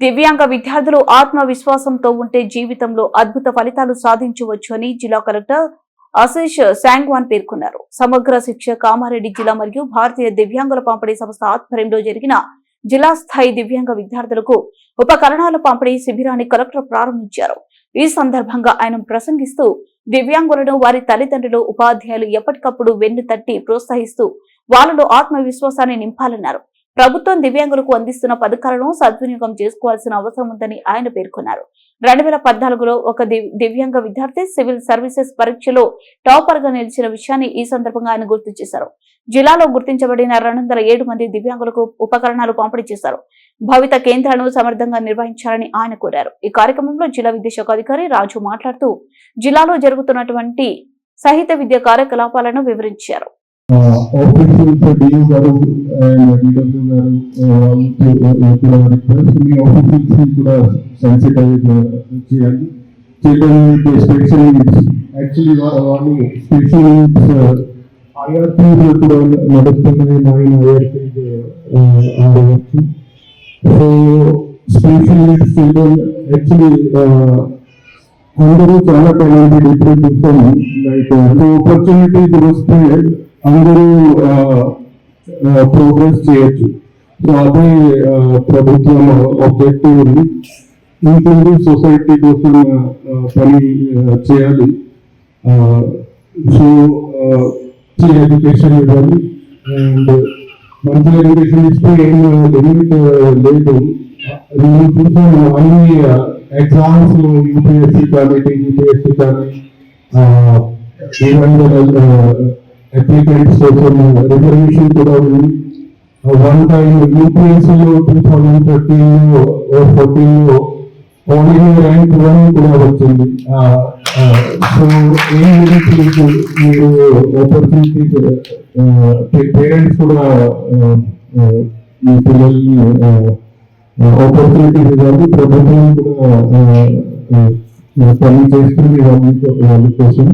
దివ్యాంగ విద్యార్థులు ఆత్మవిశ్వాసంతో ఉంటే జీవితంలో అద్భుత ఫలితాలు సాధించవచ్చు అని జిల్లా కలెక్టర్ ఆశీష్ శాంగ్వాన్ పేర్కొన్నారు. సమగ్ర శిక్ష కామారెడ్డి జిల్లా మరియు భారతీయ దివ్యాంగుల పంపిణీ సంస్థ ఆధ్వర్యంలో జరిగిన జిల్లా స్థాయి దివ్యాంగ విద్యార్థులకు ఉపకరణాల పంపిణీ శిబిరాన్ని కలెక్టర్ ప్రారంభించారు. ఈ సందర్భంగా ఆయన ప్రసంగిస్తూ దివ్యాంగులను వారి తల్లిదండ్రులు ఉపాధ్యాయులు ఎప్పటికప్పుడు వెన్ను తట్టి ప్రోత్సహిస్తూ వాళ్ళలో ఆత్మవిశ్వాసాన్ని నింపాలన్నారు. ప్రభుత్వం దివ్యాంగులకు అందిస్తున్న పథకాలను సద్వినియోగం చేసుకోవాల్సిన అవసరం ఉందని ఆయన పేర్కొన్నారు. రెండు వేల పద్నాలుగులో ఒక దివ్యాంగ విద్యార్థి సివిల్ సర్వీసెస్ పరీక్షలో టాపర్గా నిలిచిన విషయాన్ని ఈ సందర్భంగా ఆయన గుర్తు చేశారు. జిల్లాలో గుర్తించబడిన రెండు వందల ఏడు మంది దివ్యాంగులకు ఉపకరణాలు పంపిణీ చేశారు. భవిత కేంద్రాలను సమర్థంగా నిర్వహించాలని ఆయన కోరారు. ఈ కార్యక్రమంలో జిల్లా విద్యాశాఖ అధికారి రాజు మాట్లాడుతూ జిల్లాలో జరుగుతున్నటువంటి సాహిత్య విద్య కార్యకలాపాలను వివరించారు. ఆఫీసర్స్ డియూ గారు అండ్ డిడబ్ల్యూ గారు వాళ్ళు కూడా రిక్వెస్ట్ మీ ఆఫీసర్స్ కూడా సెన్సిటైజ్ చేయండి children with special needs actually వాళ్ళు స్పెషల్ నీడ్స్ ఐఆర్పీస్ కూడా నడుస్తున్నాయి నైన్ ఐఆర్పీస్ ఆడవచ్చు so special needs children actually అందరూ చాలా టాలెంటెడ్ ఇప్పుడు చూస్తాము లైక్ ఆపర్చునిటీస్ వస్తే అందరూ ప్రోగ్రెస్ చేయొచ్చు. సో అదే ప్రభుత్వం ఆబ్జెక్టివ్ ఉంది. ఇంక్లూజివ్ సొసైటీ కోసం పని చేయాలి. సో ఎడ్యుకేషన్ ఇవ్వాలి. అండ్ మంచి ఎడ్యుకేషన్ ఇస్తే ఏం లిమిట్ లేదు. నేను చూసాను అన్ని ఎగ్జామ్స్ యూపీఎస్సీ కానీ టీజీపీఎస్సీ కానీ ఈవెన్ అప్లికెంట్స్ కోసం రిజర్వేషన్ కూడా ఉంది. వన్ టైం యూపీఎస్సీలో టూ థౌజండ్ థర్టీన్ ఫోర్టీన్లో ఓన్లీ ర్యాంక్ వన్ కూడా వచ్చింది. సో ఏం గురించి మీరు ఆపర్చునిటీస్ పేరెంట్స్ కూడా మీ పిల్లల్ని ఆపర్చునిటీస్ ఇవ్వాలి. ప్రభుత్వం కూడా పని చేస్తుంది. వాళ్ళ కోసం